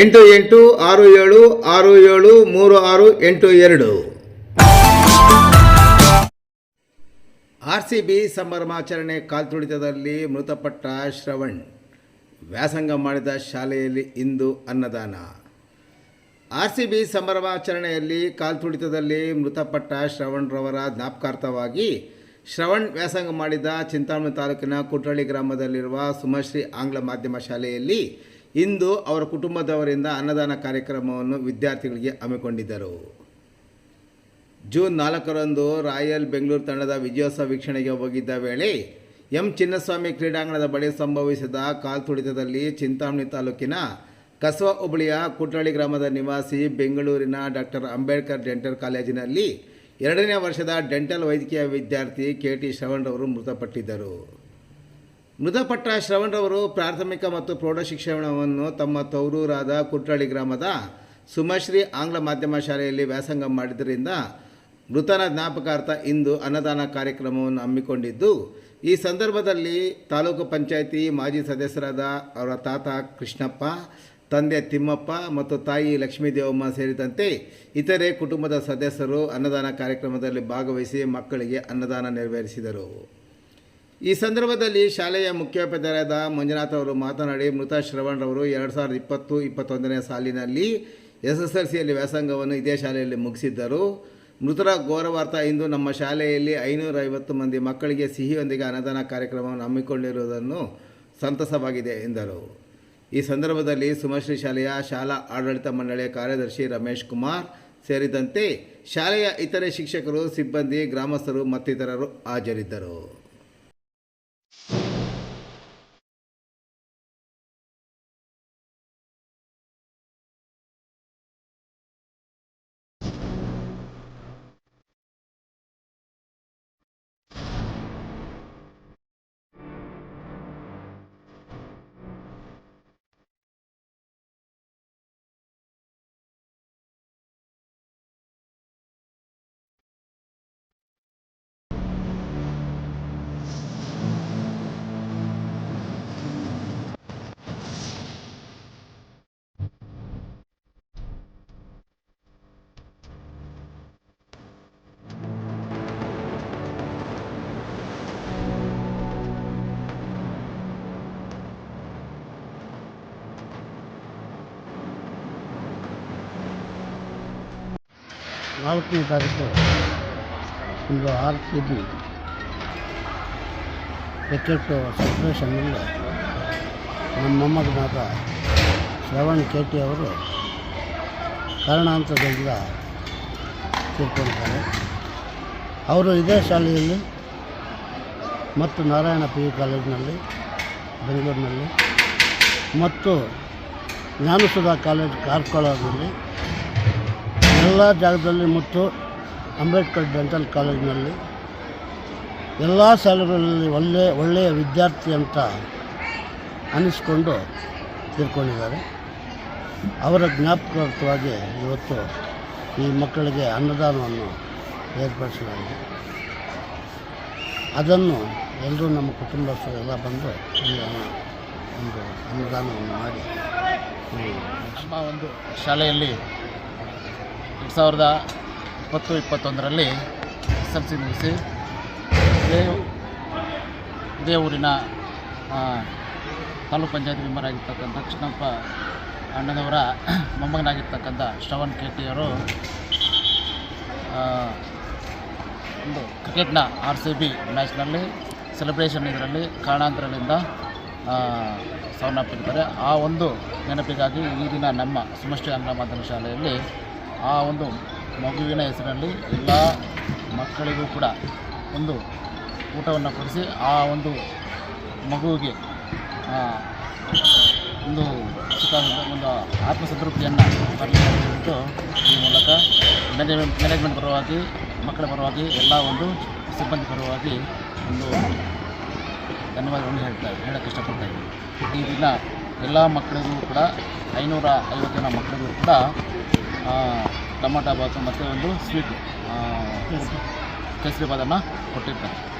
ಎಂಟು ಎಂಟು ಆರು ಏಳು ಆರು ಏಳು ಮೂರು ಆರು ಎಂಟು ಎರಡು. ಆರ್ ಸಿ ಬಿ ಸಂಭ್ರಮಾಚರಣೆ ಕಾಲ್ತುಳಿತದಲ್ಲಿ ಮೃತಪಟ್ಟ ಶ್ರವಣ್ ವ್ಯಾಸಂಗ ಮಾಡಿದ ಶಾಲೆಯಲ್ಲಿ ಇಂದು ಅನ್ನದಾನ. ಆರ್ ಸಿ ಬಿ ಸಂಭ್ರಮಾಚರಣೆಯಲ್ಲಿ ಕಾಲ್ತುಳಿತದಲ್ಲಿ ಮೃತಪಟ್ಟ ಶ್ರವಣ್ರವರ ಜ್ಞಾಪಕಾರ್ಥವಾಗಿ ಶ್ರವಣ್ ವ್ಯಾಸಂಗ ಮಾಡಿದ ಚಿಂತಾಮಣಿ ತಾಲೂಕಿನ ಕುಟ್ರಳ್ಳಿ ಗ್ರಾಮದಲ್ಲಿರುವ ಸುಮಶ್ರೀ ಆಂಗ್ಲ ಮಾಧ್ಯಮ ಶಾಲೆಯಲ್ಲಿ ಇಂದು ಅವರ ಕುಟುಂಬದವರಿಂದ ಅನ್ನದಾನ ಕಾರ್ಯಕ್ರಮವನ್ನು ವಿದ್ಯಾರ್ಥಿಗಳಿಗೆ ಹಮ್ಮಿಕೊಂಡಿದ್ದರು. ಜೂನ್ ನಾಲ್ಕರಂದು ರಾಯಲ್ ಬೆಂಗಳೂರು ತಂಡದ ವಿಜಯೋತ್ಸವ ವೀಕ್ಷಣೆಗೆ ಹೋಗಿದ್ದ ವೇಳೆ ಎಂ ಚಿನ್ನಸ್ವಾಮಿ ಕ್ರೀಡಾಂಗಣದ ಬಳಿ ಸಂಭವಿಸಿದ ಕಾಲ್ತುಳಿತದಲ್ಲಿ ಚಿಂತಾಮಣಿ ತಾಲೂಕಿನ ಕಸವ ಹೋಬಳಿಯ ಕುಟ್ರಳ್ಳಿ ಗ್ರಾಮದ ನಿವಾಸಿ ಬೆಂಗಳೂರಿನ ಡಾಕ್ಟರ್ ಅಂಬೇಡ್ಕರ್ ಡೆಂಟಲ್ ಕಾಲೇಜಿನಲ್ಲಿ ಎರಡನೇ ವರ್ಷದ ಡೆಂಟಲ್ ವೈದ್ಯಕೀಯ ವಿದ್ಯಾರ್ಥಿ ಕೆ ಟಿ ಶ್ರವಣ್ರವರು ಮೃತಪಟ್ಟಿದ್ದರು. ಮೃತಪಟ್ಟ ಶ್ರವಣ್ರವರು ಪ್ರಾಥಮಿಕ ಮತ್ತು ಪ್ರೌಢ ಶಿಕ್ಷಣವನ್ನು ತಮ್ಮ ತೌರೂರಾದ ಕುಟ್ರಳ್ಳಿ ಗ್ರಾಮದ ಸುಮಶ್ರೀ ಆಂಗ್ಲ ಮಾಧ್ಯಮ ಶಾಲೆಯಲ್ಲಿ ವ್ಯಾಸಂಗ ಮಾಡಿದ್ದರಿಂದ ಮೃತನ ಜ್ಞಾಪಕಾರ್ಥ ಇಂದು ಅನ್ನದಾನ ಕಾರ್ಯಕ್ರಮವನ್ನು ಹಮ್ಮಿಕೊಂಡಿದ್ದು, ಈ ಸಂದರ್ಭದಲ್ಲಿ ತಾಲೂಕು ಪಂಚಾಯಿತಿ ಮಾಜಿ ಸದಸ್ಯರಾದ ಅವರ ತಾತ ಕೃಷ್ಣಪ್ಪ, ತಂದೆ ತಿಮ್ಮಪ್ಪ ಮತ್ತು ತಾಯಿ ಲಕ್ಷ್ಮೀ ದೇವಮ್ಮ ಸೇರಿದಂತೆ ಇತರೆ ಕುಟುಂಬದ ಸದಸ್ಯರು ಅನ್ನದಾನ ಕಾರ್ಯಕ್ರಮದಲ್ಲಿ ಭಾಗವಹಿಸಿ ಮಕ್ಕಳಿಗೆ ಅನ್ನದಾನ ನೆರವೇರಿಸಿದರು. ಈ ಸಂದರ್ಭದಲ್ಲಿ ಶಾಲೆಯ ಮುಖ್ಯೋಪಾಧ್ಯಾಯದ ಮಂಜುನಾಥ್ ಅವರು ಮಾತನಾಡಿ, ಮೃತ ಶ್ರವಣ್ರವರು ಎರಡು ಸಾವಿರದ ಇಪ್ಪತ್ತು, ಇಪ್ಪತ್ತೊಂದನೇ ಸಾಲಿನಲ್ಲಿ ಎಸ್ ಎಸ್ ಎಲ್ ಸಿಯಲ್ಲಿ ವ್ಯಾಸಂಗವನ್ನು ಇದೇ ಶಾಲೆಯಲ್ಲಿ ಮುಗಿಸಿದ್ದರು. ಮೃತರ ಗೌರವಾರ್ಥ ಇಂದು ನಮ್ಮ ಶಾಲೆಯಲ್ಲಿ ಐನೂರ ಐವತ್ತು ಮಂದಿ ಮಕ್ಕಳಿಗೆ ಸಿಹಿಯೊಂದಿಗೆ ಅನ್ನದಾನ ಕಾರ್ಯಕ್ರಮವನ್ನು ಹಮ್ಮಿಕೊಂಡಿರುವುದನ್ನು ಸಂತಸವಾಗಿದೆ ಎಂದರು. ಈ ಸಂದರ್ಭದಲ್ಲಿ ಸುಮಶ್ರೀ ಶಾಲೆಯ ಶಾಲಾ ಆಡಳಿತ ಮಂಡಳಿಯ ಕಾರ್ಯದರ್ಶಿ ರಮೇಶ್ ಕುಮಾರ್ ಸೇರಿದಂತೆ ಶಾಲೆಯ ಇತರೆ ಶಿಕ್ಷಕರು, ಸಿಬ್ಬಂದಿ, ಗ್ರಾಮಸ್ಥರು ಮತ್ತಿತರರು ಹಾಜರಿದ್ದರು. ನಾಲ್ಕನೇ ತಾರೀಕು ಒಂದು ಆರ್ ಸಿ ಬಿ ಕ್ರಿಕೆಟು ಸೆಲೆಬ್ರೇಷನ್ನಲ್ಲಿ ನಮ್ಮ ಮೊಮ್ಮಗನಾದ ಶ್ರವಣ್ ಕೆ ಟಿ ಅವರು ಕಾರಣಾಂತರದಿಂದ ತಿಳ್ಕೊಳ್ತಾರೆ ಅವರು ಇದೇ ಶಾಲೆಯಲ್ಲಿ ಮತ್ತು ನಾರಾಯಣ ಪಿ ಯು ಕಾಲೇಜಿನಲ್ಲಿ, ಬೆಂಗಳೂರಿನಲ್ಲಿ ಮತ್ತು ಜ್ಞಾನಸುಧಾ ಕಾಲೇಜ್ ಕಾರ್ಕಳದಲ್ಲಿ ಎಲ್ಲ ಜಾಗದಲ್ಲಿ ಮತ್ತು ಅಂಬೇಡ್ಕರ್ ಡೆಂಟಲ್ ಕಾಲೇಜಿನಲ್ಲಿ ಎಲ್ಲ ಶಾಲೆಗಳಲ್ಲಿ ಒಳ್ಳೆಯ ಒಳ್ಳೆಯ ವಿದ್ಯಾರ್ಥಿ ಅಂತ ಅನ್ನಿಸ್ಕೊಂಡು ತೀರ್ಕೊಂಡಿದ್ದಾರೆ ಅವರ ಜ್ಞಾಪಕಾರ್ಥವಾಗಿ ಇವತ್ತು ಈ ಮಕ್ಕಳಿಗೆ ಅನ್ನದಾನವನ್ನು ಏರ್ಪಡಿಸಲಾಗಿದೆ. ಅದನ್ನು ಎಲ್ಲರೂ ನಮ್ಮ ಕುಟುಂಬಸ್ಥರೆಲ್ಲ ಬಂದು ಒಂದು ಅನ್ನದಾನವನ್ನು ಮಾಡಿ ಒಂದು ಶಾಲೆಯಲ್ಲಿ ಎರಡು ಸಾವಿರದ ಇಪ್ಪತ್ತು ಇಪ್ಪತ್ತೊಂದರಲ್ಲಿ ಎಸ್ ಎಲ್ ಸಿ ಮುಗಿಸಿ ಇದೇ ಇದೇ ಊರಿನ ತಾಲೂಕು ಪಂಚಾಯತ್ ಮೆಂಬರ್ ಆಗಿರ್ತಕ್ಕಂಥ ಕೃಷ್ಣಪ್ಪ ಅಣ್ಣನವರ ಮೊಮ್ಮಗನಾಗಿರ್ತಕ್ಕಂಥ ಶ್ರವಣ್ ಕೆಟ್ಟಿಯವರು ಒಂದು ಕ್ರಿಕೆಟ್ನ ಆರ್ ಸಿ ಬಿ ಮ್ಯಾಚ್ನಲ್ಲಿ ಸೆಲೆಬ್ರೇಷನ್ ಇದರಲ್ಲಿ ಕಾರಣಾಂತರಗಳಿಂದ ಸಾವನ್ನಪ್ಪಿರ್ತಾರೆ ಆ ಒಂದು ನೆನಪಿಗಾಗಿ ಈ ದಿನ ನಮ್ಮ ಸುಮಷ್ಟಿ ಆಂಗ್ಲ ಮಾಧ್ಯಮ ಶಾಲೆಯಲ್ಲಿ ಆ ಒಂದು ಮಗುವಿನ ಹೆಸರಲ್ಲಿ ಎಲ್ಲ ಮಕ್ಕಳಿಗೂ ಕೂಡ ಒಂದು ಊಟವನ್ನು ಕೊಡಿಸಿ ಆ ಒಂದು ಮಗುವಿಗೆ ಒಂದು ಸುಖ ಒಂದು ಆತ್ಮಸಂತೃಪ್ತಿಯನ್ನು ಬರಲಿ ಅಂತ ಹೇಳ್ಬಿಟ್ಟು ಈ ಮೂಲಕ ಮ್ಯಾನೇಜ್ಮೆಂಟ್ ಮ್ಯಾನೇಜ್ಮೆಂಟ್ ಪರವಾಗಿ, ಮಕ್ಕಳ ಪರವಾಗಿ, ಎಲ್ಲ ಒಂದು ಸಿಬ್ಬಂದಿ ಪರವಾಗಿ ಒಂದು ಧನ್ಯವಾದಗಳನ್ನು ಹೇಳ್ತಾ ಹೇಳೋಕ್ಕೆ ಇಷ್ಟಪಡ್ತಾ ಇದ್ದೀನಿ. ಈ ದಿನ ಎಲ್ಲ ಮಕ್ಕಳಿಗೂ ಕೂಡ, ಐನೂರ ಐವತ್ತು ಜನ ಮಕ್ಕಳಿಗೂ ಕೂಡ ಟೊಮಾಟೊ ಬಾತು ಮತ್ತು ಒಂದು ಸ್ವೀಟು ಕೇಸರಿ. ಬಾದನ್ನು ಕೊಟ್ಟಿರ್ತಾರೆ.